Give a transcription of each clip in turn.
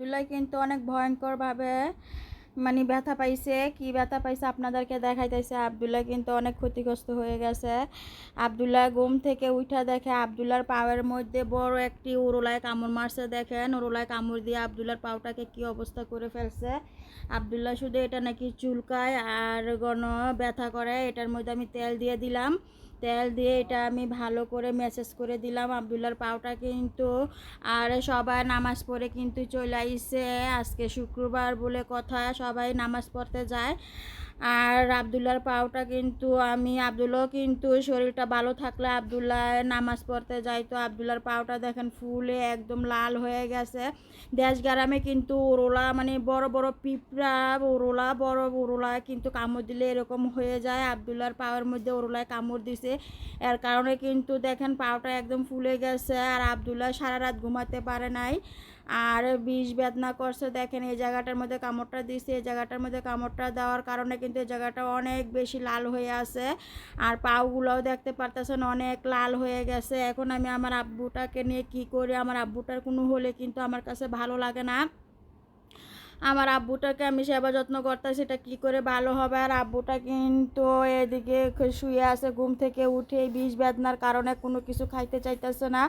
আবদুল্লাহ কিন্তু অনেক ভয়ঙ্করভাবে মানে ব্যথা পাইছে। কি ব্যথা পাইছে আপনাদেরকে দেখাইতেছে। আবদুল্লাহ কিন্তু অনেক ক্ষতিগ্রস্ত হয়ে গেছে। আবদুল্লাহ ঘুম থেকে উঠা দেখে আবদুল্লার পায়ের মধ্যে বড় একটি উরুলায় কামড় মারছে দেখেন। উরুলায় কামড় দিয়ে আবদুল্লার পাওটাকে কি অবস্থা করে ফেলছে। আবদুল্লাহ শুধু এটা নাকি চুলকায় আর গণ ব্যথা করে। এটার মধ্যে আমি তেল দিয়ে দিলাম। তেল দিয়ে এটা আমি ভালো করে মেসেজ করে দিলাম। আবদুল্লার পাওটা কিন্তু, আর সবাই নামাজ পড়ে কিন্তু চলে আইসে। আজকে শুক্রবার বলে কথা, সবাই নামাজ পড়তে যায়। আর আবদুল্লার পাওটা কিন্তু আমি আবদুল্লাহ কিন্তু শরীরটা ভালো থাকলে আবদুল্লাহ নামাজ পড়তে যাই তো আবদুল্লার পাওটা দেখেন ফুলে একদম লাল হয়ে গেছে। দেশ গ্রামে কিন্তু ওরোলা মানে বড় বড় পিঁপড়া ওরোলা বড় ওরোলা কিন্তু কামড় দিলে এরকম হয়ে যায়। আবদুল্লার পাওয়ার মধ্যে ওরোলায় কামড় দিছে। এর কারণে কিন্তু দেখেন পাওটা একদম ফুলে গেছে। আর আবদুল্লাহ সারা রাত ঘুমাতে পারে নাই। আর বিষ বেদনা করছে। দেখেন, এই জায়গাটার মধ্যে কামড়টা দিছে। এই জায়গাটার মধ্যে কামড়টা দেওয়ার কারণে কিন্তু এই জায়গাটা অনেক বেশি লাল হয়ে আছে। আর পাওগুলোও দেখতে পারতেছেন, অনেক লাল হয়ে গেছে। এখন আমি আমার আব্বুটাকে নিয়ে কি করি? আমার আব্বুটার কোনো হলে কিন্তু আমার কাছে ভালো লাগে না। আমার আব্বুটাকে আমি সেবা যত্ন করতে সেটা কি করে ভালো হবে? আর আব্বুটা কিন্তু এদিকে শুয়ে আছে, ঘুম থেকে উঠে বিষ বেদনার কারণে কোনো কিছু খাইতে চাইতেছে না।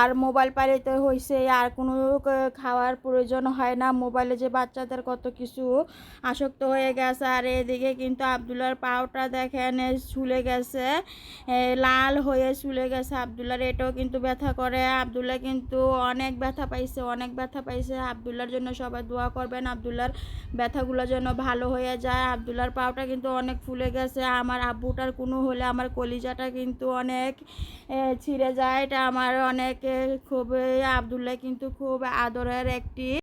আর মোবাইল পাইতে হয়েছে আর কোনো খাওয়ার প্রয়োজন হয় না। মোবাইলে যে বাচ্চাদের কত কিছু আসক্ত হয়ে গেছে, আর এদিকে কিন্তু আবদুল্লার পাওটা দেখেন ছুলে গেছে লাল হয়ে ছুলে গেছে আবদুল্লার এটাও কিন্তু ব্যথা করে। আবদুল্লাহ কিন্তু অনেক ব্যথা পাইছে, অনেক ব্যথা পাইছে। আবদুল্লার জন্য সবাই দোয়া করবেন। আবদুল্লার ব্যথাগুলো যেন ভালো হয়ে যায়। আবদুল্লার পাওটা কিন্তু অনেক ফুলে গেছে। আমার আব্বুটার কোনো হলে আমার কলিজাটা কিন্তু অনেক ছিঁড়ে যায়। এটা আমার অনেক খুবই, আবদুল্লাহ কিন্তু খুব আদরের একটি